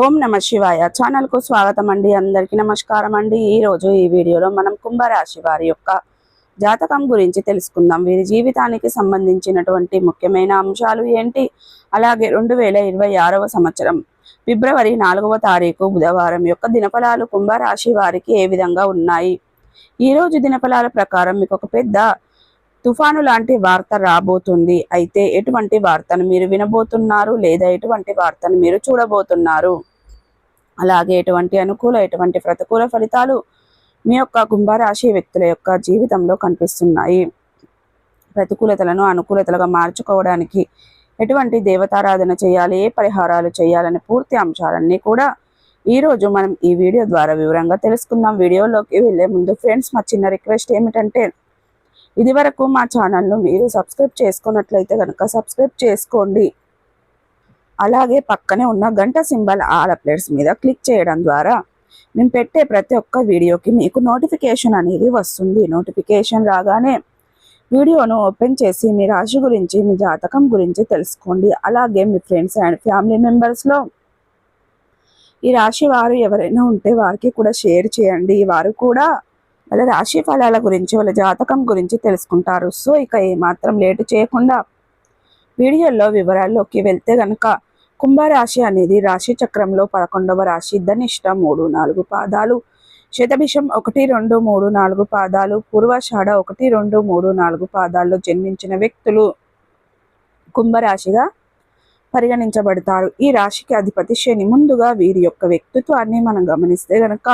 ఓం నమ శివాయ. ఛానల్కు స్వాగతం అండి అందరికీ నమస్కారం అండి ఈ రోజు ఈ వీడియోలో మనం కుంభరాశి వారి యొక్క జాతకం గురించి తెలుసుకుందాం. వీరి జీవితానికి సంబంధించినటువంటి ముఖ్యమైన అంశాలు ఏంటి? అలాగే రెండు వేల ఇరవై ఆరవ సంవత్సరం ఫిబ్రవరి నాలుగవ తారీఖు బుధవారం యొక్క దినఫలాలు కుంభరాశి వారికి ఏ విధంగా ఉన్నాయి? ఈ రోజు దినఫలాల ప్రకారం మీకు ఒక పెద్ద తుఫాను లాంటి వార్త రాబోతుంది. అయితే ఎటువంటి వార్తను మీరు వినబోతున్నారు? లేదా ఎటువంటి వార్తను మీరు చూడబోతున్నారు? అలాగే ఎటువంటి అనుకూల ఎటువంటి ప్రతికూల ఫలితాలు మీ యొక్క కుంభరాశి వ్యక్తుల యొక్క జీవితంలో కనిపిస్తున్నాయి? ప్రతికూలతలను అనుకూలతలుగా మార్చుకోవడానికి ఎటువంటి దేవతారాధన చేయాలి? ఏ పరిహారాలు చేయాలనే పూర్తి అంశాలన్నీ కూడా ఈ రోజు మనం ఈ వీడియో ద్వారా వివరంగా తెలుసుకుందాం. వీడియోలోకి వెళ్ళే ముందు ఫ్రెండ్స్ మా చిన్న రిక్వెస్ట్ ఏమిటంటే ఇదివరకు మా ఛానల్ను మీరు సబ్స్క్రైబ్ చేసుకున్నట్లయితే కనుక సబ్స్క్రైబ్ చేసుకోండి. అలాగే పక్కనే ఉన్న గంట సింబల్ ఆల్ అప్డేట్స్ మీద క్లిక్ చేయడం ద్వారా మేము పెట్టే ప్రతి ఒక్క వీడియోకి మీకు నోటిఫికేషన్ అనేది వస్తుంది. నోటిఫికేషన్ రాగానే వీడియోను ఓపెన్ చేసి మీ రాశి గురించి మీ జాతకం గురించి తెలుసుకోండి. అలాగే మీ ఫ్రెండ్స్ అండ్ ఫ్యామిలీ మెంబర్స్లో ఈ రాశి వారు ఎవరైనా ఉంటే వారికి కూడా షేర్ చేయండి. వారు కూడా వాళ్ళ రాశి ఫలాల గురించి వాళ్ళ జాతకం గురించి తెలుసుకుంటారు. సో ఇక ఏమాత్రం లేటు చేయకుండా వీడియోలో వివరాల్లోకి వెళ్తే కనుక కుంభరాశి అనేది రాశి చక్రంలో పదకొండవ రాశి ధనిష్ట మూడు నాలుగు పాదాలు. శతభిషం ఒకటి రెండు మూడు నాలుగు పాదాలు. పూర్వషాఢ ఒకటి రెండు మూడు నాలుగు పాదాల్లో జన్మించిన వ్యక్తులు కుంభరాశిగా పరిగణించబడతారు. ఈ రాశికి అధిపతి శని. ముందుగా వీరి యొక్క వ్యక్తిత్వాన్ని మనం గమనిస్తే గనక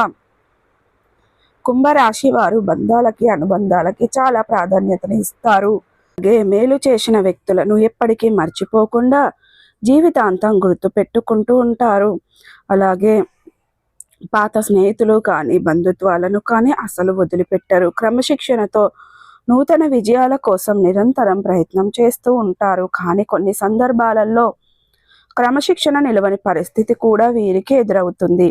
కుంభరాశి వారు బంధాలకి అనుబంధాలకి చాలా ప్రాధాన్యతను ఇస్తారు. అలాగే మేలు చేసిన వ్యక్తులను ఎప్పటికీ మర్చిపోకుండా జీవితాంతం గుర్తు పెట్టుకుంటూ ఉంటారు. అలాగే పాత స్నేహితులు కానీ బంధుత్వాలను కానీ అసలు వదిలిపెట్టరు. క్రమశిక్షణతో నూతన విజయాల కోసం నిరంతరం ప్రయత్నం చేస్తూ ఉంటారు. కానీ కొన్ని సందర్భాలలో క్రమశిక్షణ నిలవని పరిస్థితి కూడా వీరికి ఎదురవుతుంది.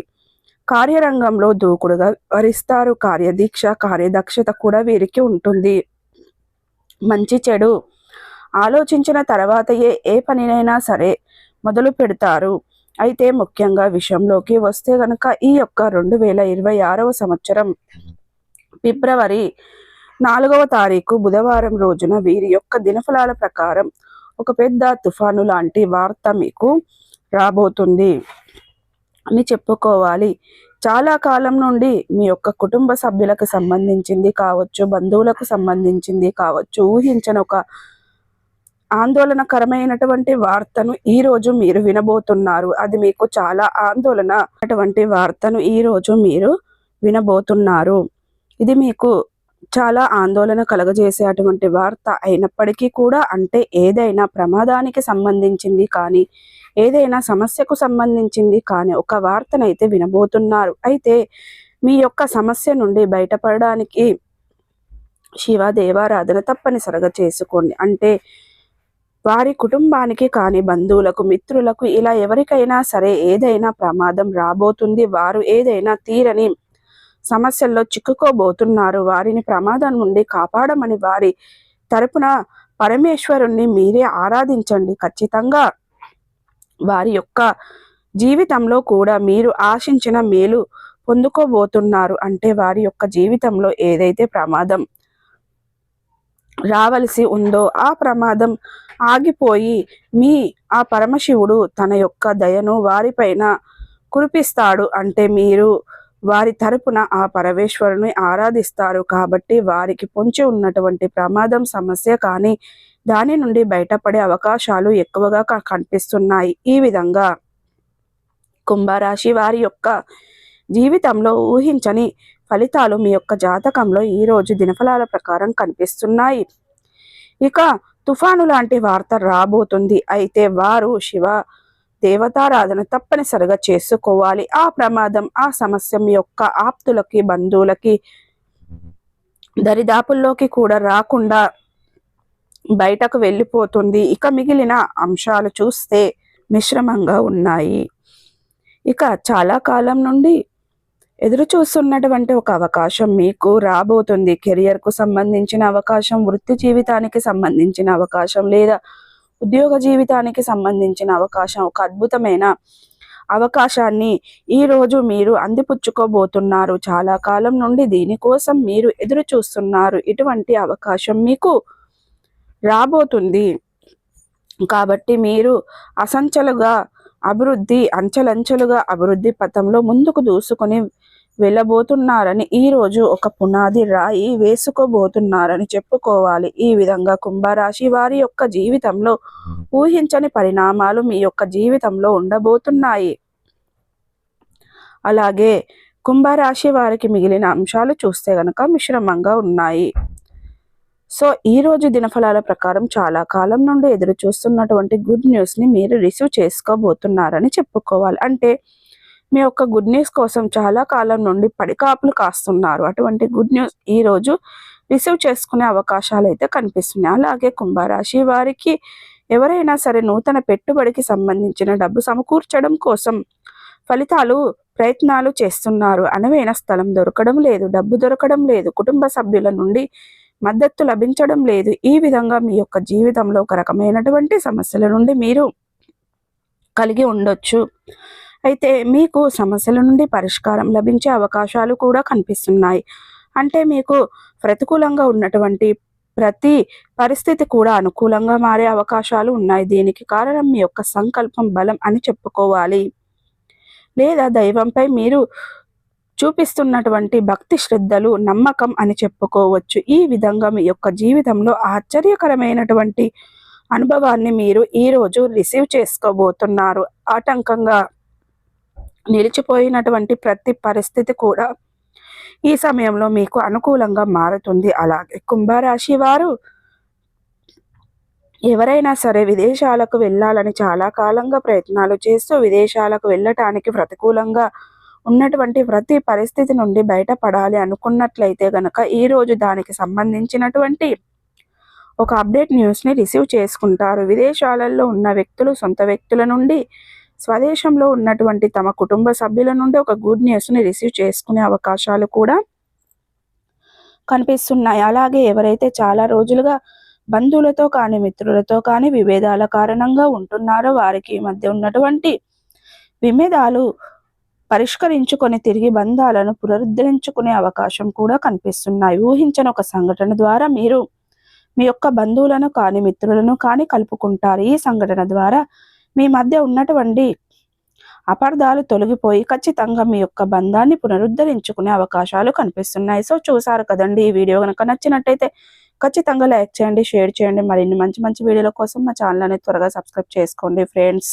కార్యరంగంలో దూకుడుగా వరిస్తారు కార్యదీక్ష కార్యదక్షత కూడా వీరికి ఉంటుంది. మంచి చెడు ఆలోచించిన తర్వాత ఏ ఏ పనినైనా సరే మొదలు పెడతారు. అయితే ముఖ్యంగా విషయంలోకి వస్తే గనక ఈ యొక్క రెండు వేల ఇరవై ఆరవ సంవత్సరం ఫిబ్రవరి నాలుగవ తారీఖు బుధవారం రోజున వీరి యొక్క దినఫలాల ప్రకారం ఒక పెద్ద తుఫాను లాంటి వార్త మీకు రాబోతుంది అని చెప్పుకోవాలి. చాలా కాలం నుండి మీ యొక్క కుటుంబ సభ్యులకు సంబంధించింది కావచ్చు బంధువులకు సంబంధించింది కావచ్చు ఊహించని ఒక ఆందోళనకరమైనటువంటి వార్తను ఈ రోజు మీరు వినబోతున్నారు. అది మీకు చాలా ఆందోళన అటువంటి వార్తను ఈ రోజు మీరు వినబోతున్నారు. ఇది మీకు చాలా ఆందోళన కలగజేసే అటువంటి వార్త అయినప్పటికీ కూడా అంటే ఏదైనా ప్రమాదానికి సంబంధించింది కానీ ఏదైనా సమస్యకు సంబంధించింది కానీ ఒక వార్తనైతే వినబోతున్నారు. అయితే మీ యొక్క సమస్య నుండి బయటపడడానికి శివ దేవారాధన తప్పనిసరిగా చేసుకోండి. అంటే వారి కుటుంబానికి కానీ బంధువులకు మిత్రులకు ఇలా ఎవరికైనా సరే ఏదైనా ప్రమాదం రాబోతుంది. వారు ఏదైనా తీరని సమస్యల్లో చిక్కుకోబోతున్నారు. వారిని ప్రమాదం నుండి కాపాడమని వారి తరపున పరమేశ్వరుణ్ణి మీరే ఆరాధించండి. ఖచ్చితంగా వారి యొక్క జీవితంలో కూడా మీరు ఆశించిన మేలు పొందుకోబోతున్నారు. అంటే వారి యొక్క జీవితంలో ఏదైతే ప్రమాదం రావలసి ఉందో ఆ ప్రమాదం ఆగిపోయి మీ ఆ పరమశివుడు తన యొక్క దయను వారిపైన కురిపిస్తాడు అంటే మీరు వారి తరపున ఆ పరమేశ్వరుని ఆరాధిస్తారు కాబట్టి వారికి పొంచి ఉన్నటువంటి ప్రమాదం సమస్య కానీ దాని నుండి బయటపడే అవకాశాలు ఎక్కువగా కనిపిస్తున్నాయి. ఈ విధంగా కుంభరాశి వారి యొక్క జీవితంలో ఊహించని ఫలితాలు మీ యొక్క జాతకంలో ఈరోజు దినఫలాల ప్రకారం కనిపిస్తున్నాయి. ఇక తుఫాను లాంటి వార్త రాబోతుంది. అయితే వారు శివ దేవతారాధన తప్పనిసరిగా చేసుకోవాలి. ఆ ప్రమాదం ఆ సమస్య యొక్క ఆప్తులకి బంధువులకి దరిదాపుల్లోకి కూడా రాకుండా బయటకు వెళ్ళిపోతుంది. ఇక మిగిలిన అంశాలు చూస్తే మిశ్రమంగా ఉన్నాయి. ఇక చాలా కాలం నుండి ఎదురు చూస్తున్నటువంటి ఒక అవకాశం మీకు రాబోతుంది. కెరియర్కు సంబంధించిన అవకాశం వృత్తి జీవితానికి సంబంధించిన అవకాశం లేదా ఉద్యోగ జీవితానికి సంబంధించిన అవకాశం ఒక అద్భుతమైన అవకాశాన్ని ఈరోజు మీరు అందిపుచ్చుకోబోతున్నారు. చాలా కాలం నుండి దీనికోసం మీరు ఎదురు చూస్తున్నారు ఇటువంటి అవకాశం మీకు రాబోతుంది. కాబట్టి మీరు అసంచలుగా అభివృద్ధి అంచెలంచెలుగా అభివృద్ధి పథంలో ముందుకు దూసుకొని వెళ్ళబోతున్నారని ఈరోజు ఒక పునాది రాయి వేసుకోబోతున్నారని చెప్పుకోవాలి. ఈ విధంగా కుంభరాశి వారి యొక్క జీవితంలో ఊహించని పరిణామాలు మీ యొక్క జీవితంలో ఉండబోతున్నాయి. అలాగే కుంభరాశి వారికి మిగిలిన అంశాలు చూస్తే గనక మిశ్రమంగా ఉన్నాయి. సో ఈ రోజు దినఫలాల ప్రకారం చాలా కాలం నుండి ఎదురు చూస్తున్నటువంటి గుడ్ న్యూస్ని మీరు రిసీవ్ చేసుకోబోతున్నారని చెప్పుకోవాలి. అంటే మీ యొక్క గుడ్ న్యూస్ కోసం చాలా కాలం నుండి పడికాపులు కాస్తున్నారు. అటువంటి గుడ్ న్యూస్ ఈ రోజు రిసీవ్ చేసుకునే అవకాశాలు అయితే కనిపిస్తున్నాయి. అలాగే కుంభరాశి వారికి ఎవరైనా సరే నూతన పెట్టుబడికి సంబంధించిన డబ్బు సమకూర్చడం కోసం ఫలితాలు ప్రయత్నాలు చేస్తున్నారు. అనువైన స్థలం దొరకడం లేదు డబ్బు దొరకడం లేదు కుటుంబ సభ్యుల నుండి మద్దతు లభించడం లేదు. ఈ విధంగా మీ యొక్క జీవితంలో ఒక రకమైనటువంటి సమస్యల నుండి మీరు కలిగి ఉండొచ్చు. అయితే మీకు సమస్యల నుండి పరిష్కారం లభించే అవకాశాలు కూడా కనిపిస్తున్నాయి. అంటే మీకు ప్రతికూలంగా ఉన్నటువంటి ప్రతి పరిస్థితి కూడా అనుకూలంగా మారే అవకాశాలు ఉన్నాయి. దీనికి కారణం మీ యొక్క సంకల్పం బలం అని చెప్పుకోవాలి. లేదా దైవంపై మీరు చూపిస్తున్నటువంటి భక్తి శ్రద్ధలు నమ్మకం అని చెప్పుకోవచ్చు. ఈ విధంగా మీ యొక్క జీవితంలో ఆశ్చర్యకరమైనటువంటి అనుభవాన్ని మీరు ఈరోజు రిసీవ్ చేసుకోబోతున్నారు. ఆటంకంగా నిలిచిపోయినటువంటి ప్రతి పరిస్థితి కూడా ఈ సమయంలో మీకు అనుకూలంగా మారుతుంది. అలాగే కుంభరాశి వారు ఎవరైనా సరే విదేశాలకు వెళ్ళాలని చాలా కాలంగా ప్రయత్నాలు చేస్తూ విదేశాలకు వెళ్ళటానికి ప్రతికూలంగా ఉన్నటువంటి ప్రతి పరిస్థితి నుండి బయటపడాలి అనుకున్నట్లయితే గనక ఈరోజు దానికి సంబంధించినటువంటి ఒక అప్డేట్ న్యూస్ని రిసీవ్ చేసుకుంటారు. విదేశాలలో ఉన్న వ్యక్తులు సొంత వ్యక్తుల నుండి స్వదేశంలో ఉన్నటువంటి తమ కుటుంబ సభ్యుల నుండి ఒక గుడ్ న్యూస్ని రిసీవ్ చేసుకునే అవకాశాలు కూడా కనిపిస్తున్నాయి. అలాగే ఎవరైతే చాలా రోజులుగా బంధువులతో కానీ మిత్రులతో కానీ విభేదాల కారణంగా ఉంటున్నారో వారికి మధ్య ఉన్నటువంటి విభేదాలు పరిష్కరించుకొని తిరిగి బంధాలను పునరుద్ధరించుకునే అవకాశం కూడా కనిపిస్తున్నాయి. ఊహించని ఒక సంఘటన ద్వారా మీరు మీ యొక్క బంధువులను కానీ మిత్రులను కానీ కలుపుకుంటారు. ఈ సంఘటన ద్వారా మీ మధ్య ఉన్నటువంటి అపార్థాలు తొలగిపోయి ఖచ్చితంగా మీ యొక్క బంధాన్ని పునరుద్ధరించుకునే అవకాశాలు కనిపిస్తున్నాయి. సో చూసారు కదండి ఈ వీడియో కనుక నచ్చినట్టయితే ఖచ్చితంగా లైక్ చేయండి షేర్ చేయండి. మరిన్ని మంచి మంచి వీడియోల కోసం మా ఛానల్ అనేది త్వరగా సబ్స్క్రైబ్ చేసుకోండి ఫ్రెండ్స్.